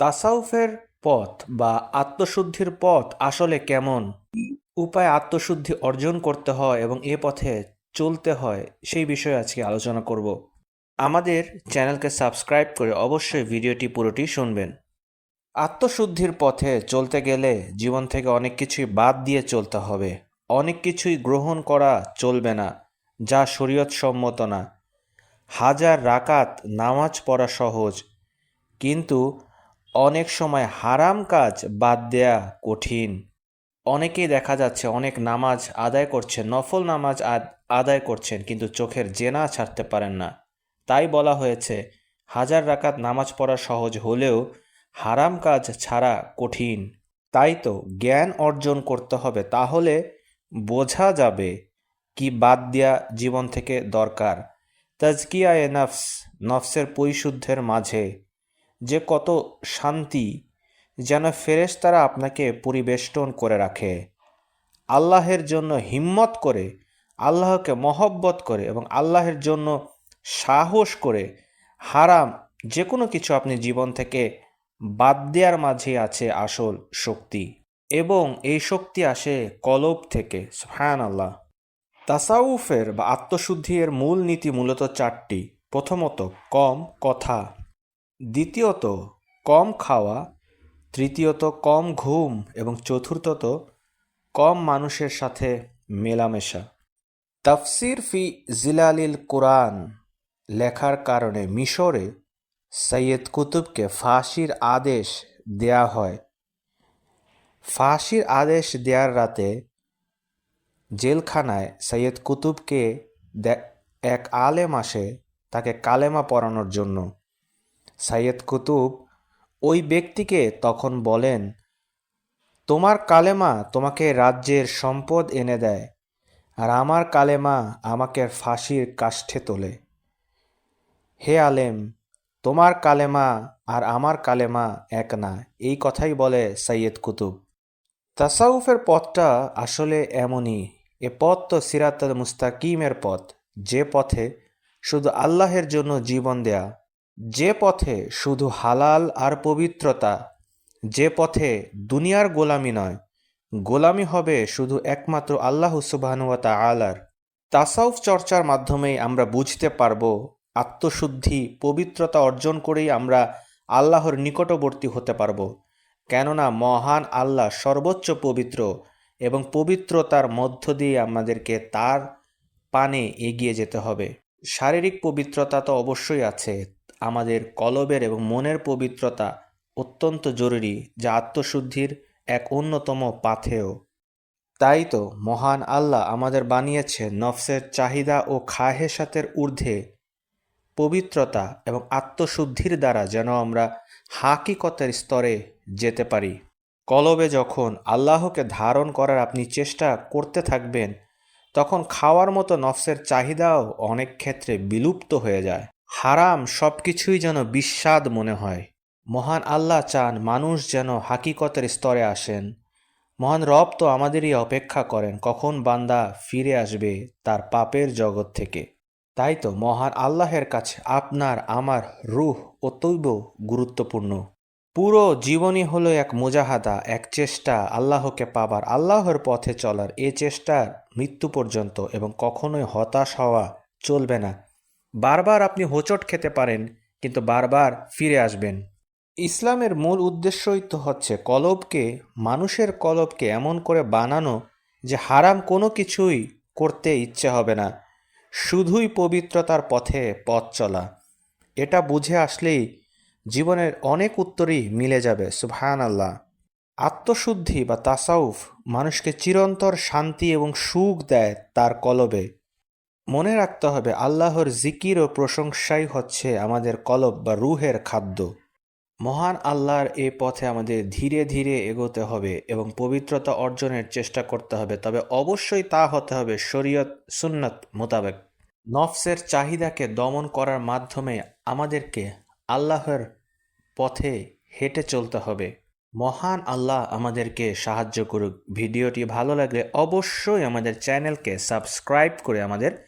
তাসাউফের পথ বা আত্মশুদ্ধির পথ আসলে কেমন? উপায় আত্মশুদ্ধি অর্জন করতে হয় এবং এ পথে চলতে হয়, সেই বিষয়ে আজকে আলোচনা করব। আমাদের চ্যানেলকে সাবস্ক্রাইব করে অবশ্যই ভিডিওটি পুরোটি শুনবেন। আত্মশুদ্ধির পথে চলতে গেলে জীবন থেকে অনেক কিছুই বাদ দিয়ে চলতে হবে। অনেক কিছুই গ্রহণ করা চলবে না, যা শরীয়ত সম্মত না। হাজার রাকাত নামাজ পড়া সহজ, কিন্তু অনেক সময় হারাম কাজ বাদ দেয়া কঠিন। অনেকেই দেখা যাচ্ছে অনেক নামাজ আদায় করছেন, নফল নামাজ আদ- আদায় করছেন, কিন্তু চোখের জেনা ছাড়তে পারেন না। তাই বলা হয়েছে, হাজার রাকাত নামাজ পড়া সহজ হলেও হারাম কাজ ছাড়া কঠিন। তাই তো জ্ঞান অর্জন করতে হবে, তাহলে বোঝা যাবে কি বাদ দেয়া জীবন থেকে দরকার। তাজকিয়া এ নফস, নফসের পরিশুদ্ধের মাঝে যে কত শান্তি যেন ফেরেশতারা আপনাকে পরিবেষ্টন করে রাখে। আল্লাহের জন্য হিম্মত করে, আল্লাহকে মহব্বত করে এবং আল্লাহের জন্য সাহস করে হারাম যে কোনো কিছু আপনি জীবন থেকে বাদ দেওয়ার মাঝে আছে আসল শক্তি এবং এই শক্তি আসে কলব থেকে হ্যান আল্লাহ তাসাউফের বা আত্মশুদ্ধির মূল নীতি মূলত চারটি। প্রথমত, কম, কথা। দ্বিতীয়ত, কম খাওয়া, তৃতীয়ত, কম ঘুম, এবং চতুর্থত, কম মানুষের সাথে মেলামেশা। তাফসির ফি জিলালিল কোরআন লেখার কারণে মিশরে সৈয়দ কুতুবকে ফাঁসির আদেশ দেয়া হয়। ফাঁসির আদেশ দেওয়ার রাতে জেলখানায় সৈয়দ কুতুবকে এক আলেম আসে তাকে কালেমা পড়ানোর জন্য। সৈয়দ কুতুব, ওই ব্যক্তিকে তখন বলেন, তোমার কালেমা তোমাকে রাজ্যের সম্পদ এনে দেয়, আর আমার কালেমা আমাকে ফাঁসির কাষ্ঠে তোলে। হে আলেম, তোমার কালেমা আর আমার কালেমা এক না। এই কথাই বলে সৈয়দ কুতুব। তাসাউফের পথটা আসলে এমনই, এ পথ তো সিরাত মুস্তাকিমের পথ, যে পথে শুধু আল্লাহের জন্য জীবন দেয়া যে পথে শুধু হালাল আর পবিত্রতা, যে পথে দুনিয়ার গোলামি নয়, গোলামি হবে শুধু একমাত্র আল্লাহ সুবাহানুয়াতা আলার তাসাউফ চর্চার মাধ্যমেই আমরা বুঝতে পারব, আত্মশুদ্ধি, পবিত্রতা অর্জন করেই আমরা আল্লাহর নিকটবর্তী হতে পারব। কেননা মহান আল্লাহ সর্বোচ্চ পবিত্র এবং পবিত্রতার মধ্য দিয়ে আমাদেরকে তার পানে এগিয়ে যেতে হবে। শারীরিক পবিত্রতা তো অবশ্যই আছে আমাদের কলবের এবং মনের পবিত্রতা অত্যন্ত জরুরি যা আত্মশুদ্ধির এক অন্যতম পাথেয়। তাই তো মহান আল্লাহ আমাদের বানিয়েছে নফসের চাহিদা ও খাহেসাতের ঊর্ধ্বে। পবিত্রতা এবং আত্মশুদ্ধির দ্বারা যেন আমরা হাকিকতের স্তরে যেতে পারি। কলবে যখন আল্লাহকে ধারণ করার আপনি চেষ্টা করতে থাকবেন, তখন খাওয়ার মতো নফসের চাহিদাও অনেক ক্ষেত্রে বিলুপ্ত হয়ে যায়। হারাম সব কিছুই যেন বিস্বাদ মনে হয়। মহান আল্লাহ চান মানুষ যেন হাকিকতের স্তরে আসেন। মহান রব তো আমাদেরই অপেক্ষা করেন কখন বান্দা ফিরে আসবে তার পাপের জগৎ থেকে। তাই তো মহান আল্লাহের কাছে আপনার, আমার রুহ অতৈব গুরুত্বপূর্ণ। পুরো জীবনই হলো এক মুজাহাদা, এক চেষ্টা আল্লাহকে পাবার, আল্লাহর পথে চলার। এ চেষ্টার মৃত্যু পর্যন্ত এবং কখনোই হতাশ হওয়া চলবে না। বারবার আপনি হোঁচট খেতে পারেন, কিন্তু বারবার ফিরে আসবেন। ইসলামের মূল উদ্দেশ্যই তো হচ্ছে কলবকে, মানুষের কলবকে এমন করে বানানো যে হারাম কোনো কিছুই করতে ইচ্ছে হবে না। শুধুই পবিত্রতার পথে পথ চলা। এটা বুঝে আসলেই জীবনের অনেক উত্তরই মিলে যাবে সুবহান আল্লাহ আত্মশুদ্ধি বা তাসাউফ মানুষকে চিরন্তর শান্তি এবং সুখ দেয় তার কলবে। মনে রাখতে হবে, আল্লাহর জিকির ও প্রশংসাই হচ্ছে আমাদের কলব বা রুহের খাদ্য। মহান আল্লাহর এ পথে আমাদের ধীরে ধীরে এগোতে হবে এবং পবিত্রতা অর্জনের চেষ্টা করতে হবে। তবে অবশ্যই তা হতে হবে শরীয়ত সুন্নত মোতাবেক। নফসের চাহিদাকে দমন করার মাধ্যমে আমাদেরকে আল্লাহর পথে হেঁটে চলতে হবে। মহান আল্লাহ আমাদেরকে সাহায্য করুক। ভিডিওটি ভালো লাগলে অবশ্যই আমাদের চ্যানেলকে সাবস্ক্রাইব করে আমাদের